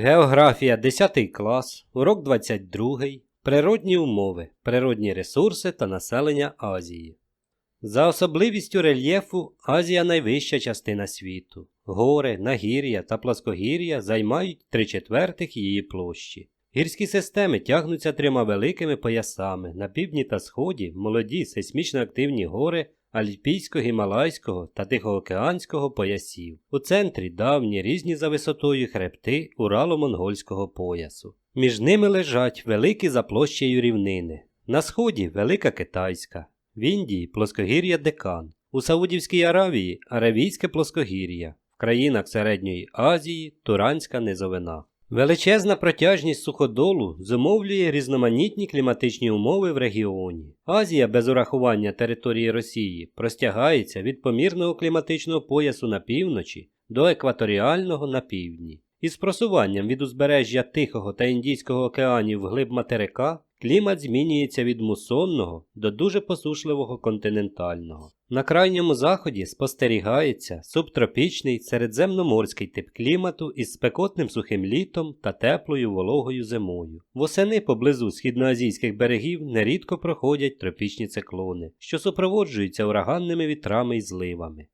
Географія 10 клас, урок 22. Природні умови, природні ресурси та населення Азії. За особливістю рельєфу Азія найвища частина світу. Гори, нагір'я та плоскогір'я займають три четвертих її площі. Гірські системи тягнуться трьома великими поясами. На півдні та сході молоді сейсмічно активні гори Альпійсько-гімалайського та Тихоокеанського поясів. У центрі давні різні за висотою хребти Урало-Монгольського поясу. Між ними лежать великі за площею рівнини. На сході Велика Китайська, в Індії плоскогір'я Декан, у Саудівській Аравії Аравійське плоскогір'я, в країнах Середньої Азії Туранська низовина. Величезна протяжність суходолу зумовлює різноманітні кліматичні умови в регіоні. Азія без урахування території Росії простягається від помірного кліматичного поясу на півночі до екваторіального на півдні. Із просуванням від узбережжя Тихого та Індійського океанів вглиб материка клімат змінюється від мусонного до дуже посушливого континентального. На крайньому заході спостерігається субтропічний середземноморський тип клімату із спекотним сухим літом та теплою вологою зимою. Восени поблизу східноазійських берегів нерідко проходять тропічні циклони, що супроводжуються ураганними вітрами і зливами.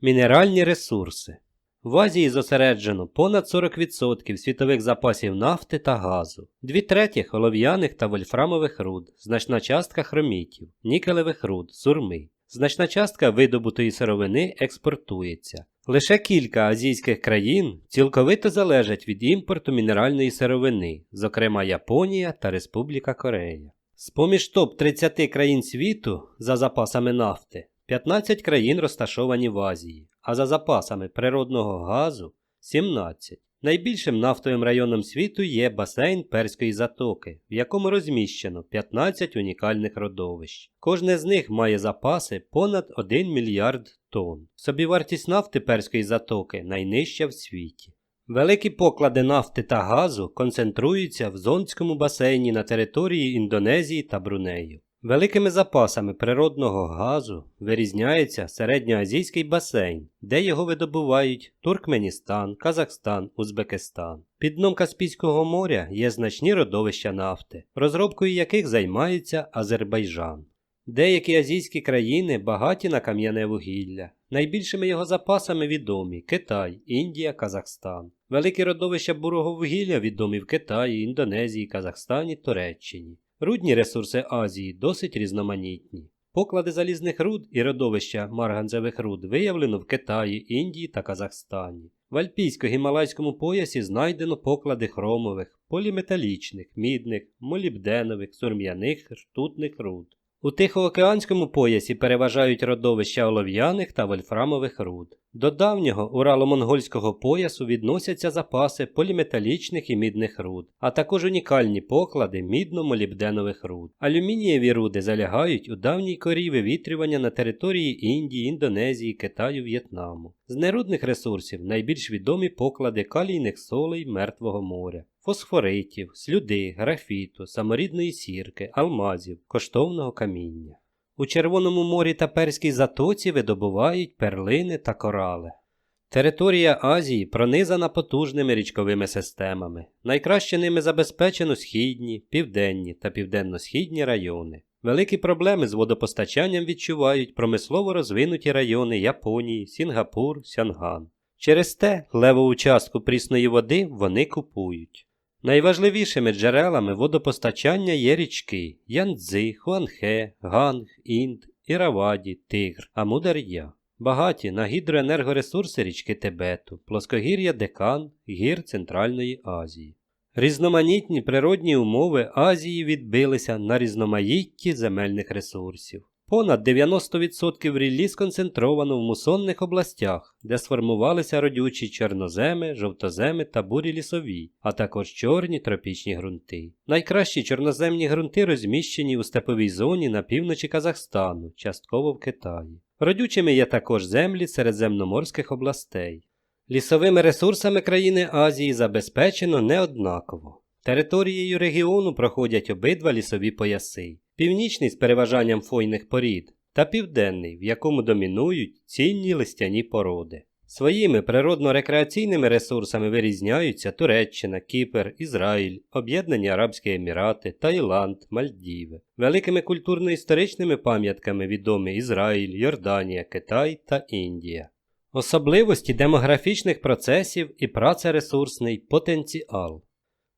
Мінеральні ресурси в Азії зосереджено понад 40% світових запасів нафти та газу, дві третіх олов'яних та вольфрамових руд, значна частка хромітів, нікелевих руд, сурми. Значна частка видобутої сировини експортується. Лише кілька азійських країн цілковито залежать від імпорту мінеральної сировини, зокрема Японія та Республіка Корея. З поміж топ-30 країн світу за запасами нафти 15 країн розташовані в Азії, а за запасами природного газу 17. Найбільшим нафтовим районом світу є басейн Перської затоки, в якому розміщено 15 унікальних родовищ. Кожне з них має запаси понад 1 мільярд тонн. Собівартість нафти Перської затоки найнижча в світі. Великі поклади нафти та газу концентруються в Зонському басейні на території Індонезії та Брунею. Великими запасами природного газу вирізняється середньоазійський басейн, де його видобувають Туркменістан, Казахстан, Узбекистан. Під дном Каспійського моря є значні родовища нафти, розробкою яких займається Азербайджан. Деякі азійські країни багаті на кам'яне вугілля. Найбільшими його запасами відомі Китай, Індія, Казахстан. Великі родовища бурого вугілля відомі в Китаї, Індонезії, Казахстані, Туреччині. Рудні ресурси Азії досить різноманітні. Поклади залізних руд і родовища марганцевих руд виявлено в Китаї, Індії та Казахстані. В Альпійсько-гімалайському поясі знайдено поклади хромових, поліметалічних, мідних, молібденових, сурм'яних, ртутних руд. У Тихоокеанському поясі переважають родовища олов'яних та вольфрамових руд. До давнього урало-монгольського поясу відносяться запаси поліметалічних і мідних руд, а також унікальні поклади мідно-молібденових руд. Алюмінієві руди залягають у давній корі вивітрювання на території Індії, Індонезії, Китаю, В'єтнаму. З нерудних ресурсів найбільш відомі поклади калійних солей Мертвого моря фосфоритів, слюди, графіту, саморідної сірки, алмазів, коштовного каміння. У Червоному морі та Перській затоці видобувають перлини та корали. Територія Азії пронизана потужними річковими системами. Найкраще ними забезпечено східні, південні та південно-східні райони. Великі проблеми з водопостачанням відчувають промислово розвинуті райони Японії, Сінгапур, Сянган. Через те левову частку прісної води вони купують. Найважливішими джерелами водопостачання є річки Янцзи, Хуанхе, Ганг, Інд, Іраваді, Тигр, Амудар'я. Багаті на гідроенергоресурси річки Тибету, плоскогір'я Декан, гір Центральної Азії. Різноманітні природні умови Азії відбилися на різноманітті земельних ресурсів. Понад 90% ріллі сконцентровано в мусонних областях, де сформувалися родючі чорноземи, жовтоземи та бурі лісові, а також чорні тропічні ґрунти. Найкращі чорноземні ґрунти розміщені у степовій зоні на півночі Казахстану, частково в Китаї. Родючими є також землі середземноморських областей. Лісовими ресурсами країни Азії забезпечено неоднаково. Територією регіону проходять обидва лісові пояси північний з переважанням фойних порід та південний, в якому домінують цінні листяні породи. Своїми природно-рекреаційними ресурсами вирізняються Туреччина, Кіпр, Ізраїль, Об'єднані Арабські Емірати, Таїланд, Мальдіви. Великими культурно-історичними пам'ятками відомі Ізраїль, Йорданія, Китай та Індія. Особливості демографічних процесів і працересурсний потенціал.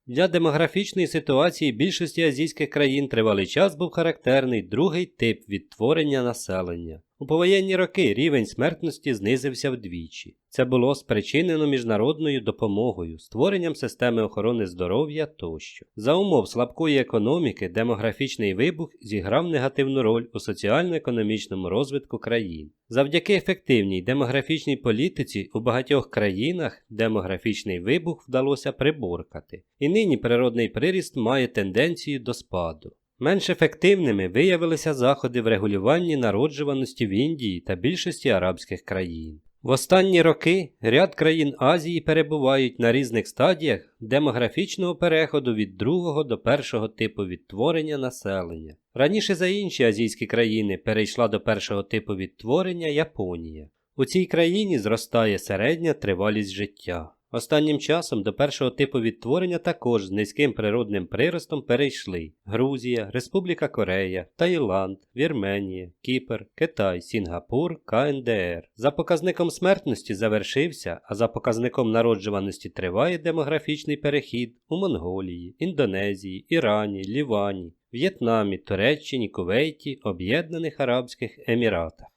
Для демографічної ситуації більшості азійських країн тривалий час був характерний другий тип відтворення населення. У повоєнні роки рівень смертності знизився вдвічі. Це було спричинено міжнародною допомогою, створенням системи охорони здоров'я тощо. За умов слабкої економіки демографічний вибух зіграв негативну роль у соціально-економічному розвитку країн. Завдяки ефективній демографічній політиці у багатьох країнах демографічний вибух вдалося приборкати, і нині природний приріст має тенденцію до спаду. Менш ефективними виявилися заходи в регулюванні народжуваності в Індії та більшості арабських країн. В останні роки ряд країн Азії перебувають на різних стадіях демографічного переходу від другого до першого типу відтворення населення. Раніше за інші азійські країни перейшла до першого типу відтворення Японія. У цій країні зростає середня тривалість життя. Останнім часом до першого типу відтворення також з низьким природним приростом перейшли Грузія, Республіка Корея, Таїланд, Вірменія, Кіпр, Китай, Сінгапур, КНДР. За показником смертності завершився, а за показником народжуваності триває демографічний перехід у Монголії, Індонезії, Ірані, Лівані, В'єтнамі, Туреччині, Кувейті, Об'єднаних Арабських Еміратах.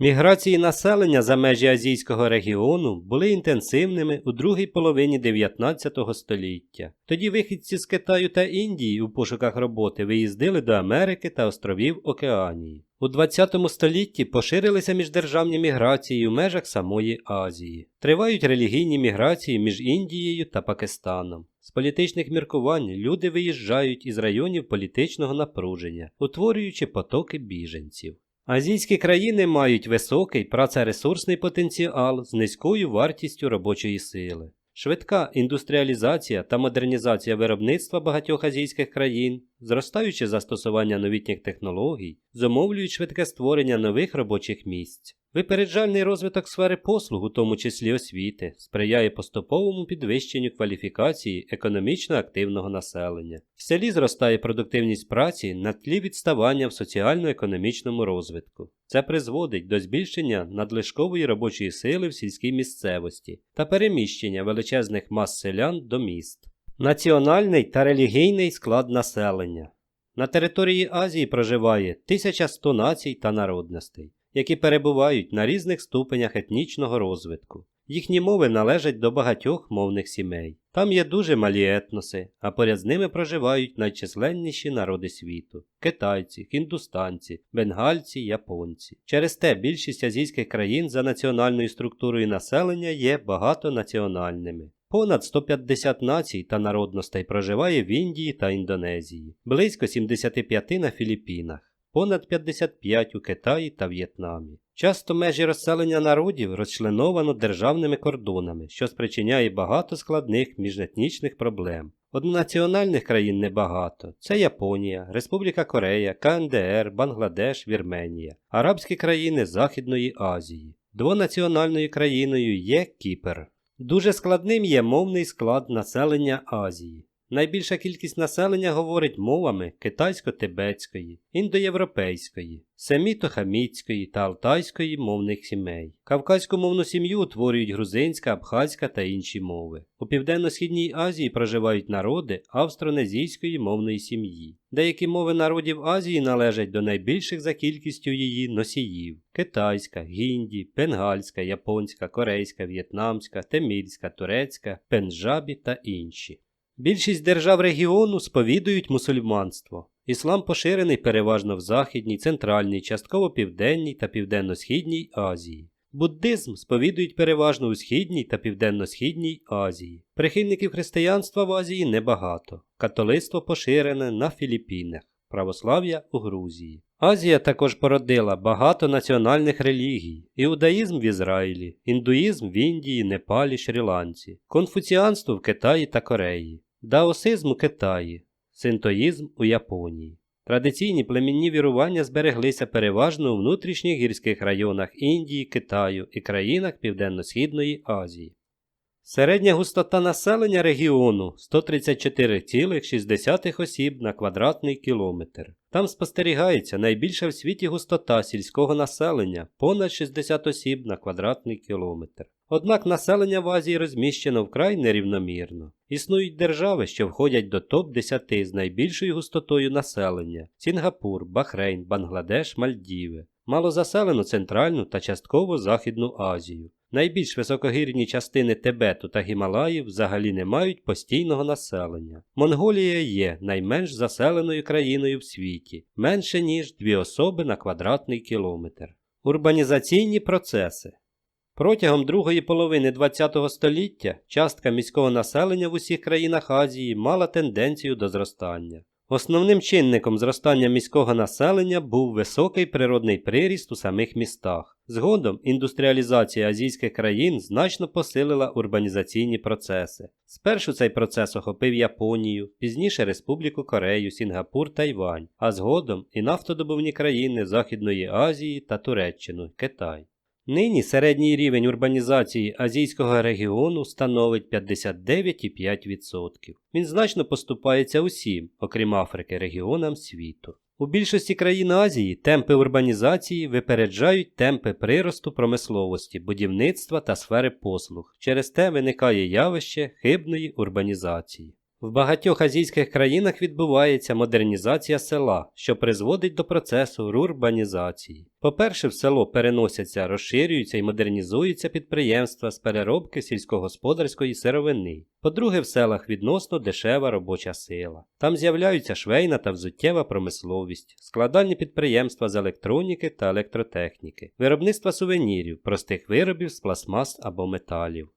Міграції населення за межі азійського регіону були інтенсивними у другій половині 19 століття. Тоді вихідці з Китаю та Індії у пошуках роботи виїздили до Америки та островів Океанії. У 20 столітті поширилися міждержавні міграції в межах самої Азії. Тривають релігійні міграції між Індією та Пакистаном. З політичних міркувань люди виїжджають із районів політичного напруження, утворюючи потоки біженців. Азійські країни мають високий працересурсний потенціал з низькою вартістю робочої сили. Швидка індустріалізація та модернізація виробництва багатьох азійських країн, зростаюче застосування новітніх технологій, зумовлюють швидке створення нових робочих місць. Випереджальний розвиток сфери послуг, у тому числі освіти, сприяє поступовому підвищенню кваліфікації економічно активного населення. В селі зростає продуктивність праці на тлі відставання в соціально-економічному розвитку. Це призводить до збільшення надлишкової робочої сили в сільській місцевості та переміщення величезних мас селян до міст. Національний та релігійний склад населення. На території Азії проживає 1100 націй та народностей які перебувають на різних ступенях етнічного розвитку. Їхні мови належать до багатьох мовних сімей. Там є дуже малі етноси, а поряд з ними проживають найчисленніші народи світу китайці, хіндустанці, бенгальці, японці. Через те більшість азійських країн за національною структурою населення є багатонаціональними. Понад 150 націй та народностей проживає в Індії та Індонезії, близько 75 на Філіппінах понад 55 у Китаї та В'єтнамі. Часто межі розселення народів розчленовано державними кордонами, що спричиняє багато складних міжетнічних проблем. Однонаціональних країн небагато це Японія, Республіка Корея, КНДР, Бангладеш, Вірменія, арабські країни Західної Азії. Двонаціональною країною є Кіпр. Дуже складним є мовний склад населення Азії. Найбільша кількість населення говорить мовами китайсько-тибетської, індоєвропейської, семіто-хаміцької та алтайської мовних сімей. Кавказьку мовну сім'ю утворюють грузинська, абхазька та інші мови. У Південно-Східній Азії проживають народи австронезійської мовної сім'ї. Деякі мови народів Азії належать до найбільших за кількістю її носіїв: китайська, гінді, бенгальська, японська, корейська, в'єтнамська, темільська, турецька, пенджабі та інші. Більшість держав регіону сповідують мусульманство. Іслам поширений переважно в Західній, Центральній, частково Південній та Південно-Східній Азії. Буддизм сповідують переважно у Східній та Південно-Східній Азії. Прихильників християнства в Азії небагато. Католицтво поширене на Філіппінах, православ'я у Грузії. Азія також породила багато національних релігій: іудаїзм в Ізраїлі, індуїзм в Індії, Непалі, Шрі-Ланці, конфуціанство в Китаї та Кореї даосизм у Китаї, синтоїзм у Японії. Традиційні племінні вірування збереглися переважно у внутрішніх гірських районах Індії, Китаю і країнах Південно-Східної Азії. Середня густота населення регіону 134,6 осіб на квадратний кілометр. Там спостерігається найбільша в світі густота сільського населення понад 60 осіб на квадратний кілометр. Однак населення в Азії розміщено вкрай нерівномірно. Існують держави, що входять до топ-10 з найбільшою густотою населення: Сінгапур, Бахрейн, Бангладеш, Мальдіви. Малозаселену Центральну та частково Західну Азію. Найбільш високогірні частини Тибету та Гімалаїв взагалі не мають постійного населення. Монголія є найменш заселеною країною в світі, менше ніж дві особи на квадратний кілометр. Урбанізаційні процеси Протягом другої половини ХХ століття частка міського населення в усіх країнах Азії мала тенденцію до зростання. Основним чинником зростання міського населення був високий природний приріст у самих містах. Згодом індустріалізація азійських країн значно посилила урбанізаційні процеси. Спершу цей процес охопив Японію, пізніше Республіку Корею, Сінгапур, Тайвань, а згодом і нафтодобувні країни Західної Азії та Туреччину, Китай. Нині середній рівень урбанізації азійського регіону становить 59,5%. Він значно поступається усім, окрім Африки, регіонам світу. У більшості країн Азії темпи урбанізації випереджають темпи приросту промисловості, будівництва та сфери послуг. Через те виникає явище хибної урбанізації. В багатьох азійських країнах відбувається модернізація села, що призводить до процесу рурбанізації. По-перше, в село переносяться, розширюються і модернізуються підприємства з переробки сільськогосподарської сировини. По-друге, в селах відносно дешева робоча сила. Там з'являються швейна та взуттєва промисловість, складальні підприємства з електроніки та електротехніки, виробництва сувенірів, простих виробів з пластмас або металів.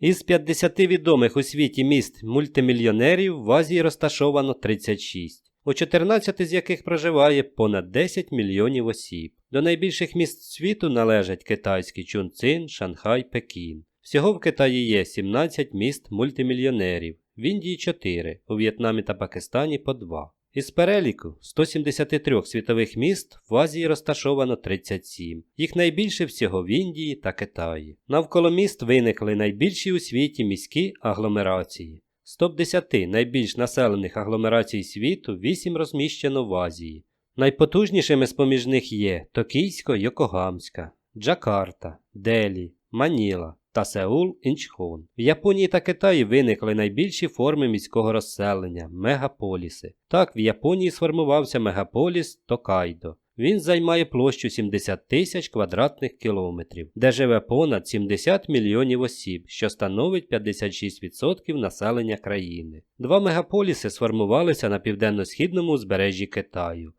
Із 50 відомих у світі міст мультимільйонерів в Азії розташовано 36, у 14 з яких проживає понад 10 мільйонів осіб. До найбільших міст світу належать китайські Чунцин, Шанхай, Пекін. Всього в Китаї є 17 міст мультимільйонерів, в Індії 4, у В'єтнамі та Пакистані по 2. Із переліку 173 світових міст в Азії розташовано 37. Їх найбільше всього в Індії та Китаї. Навколо міст виникли найбільші у світі міські агломерації. З топ-10 найбільш населених агломерацій світу 8 розміщено в Азії. Найпотужнішими з поміж них є Токійсько-Йокогамська, Джакарта, Делі, Маніла та Сеул Інчхон. В Японії та Китаї виникли найбільші форми міського розселення мегаполіси. Так, в Японії сформувався мегаполіс Токайдо. Він займає площу 70 тисяч квадратних кілометрів, де живе понад 70 мільйонів осіб, що становить 56% населення країни. Два мегаполіси сформувалися на південно-східному узбережжі Китаю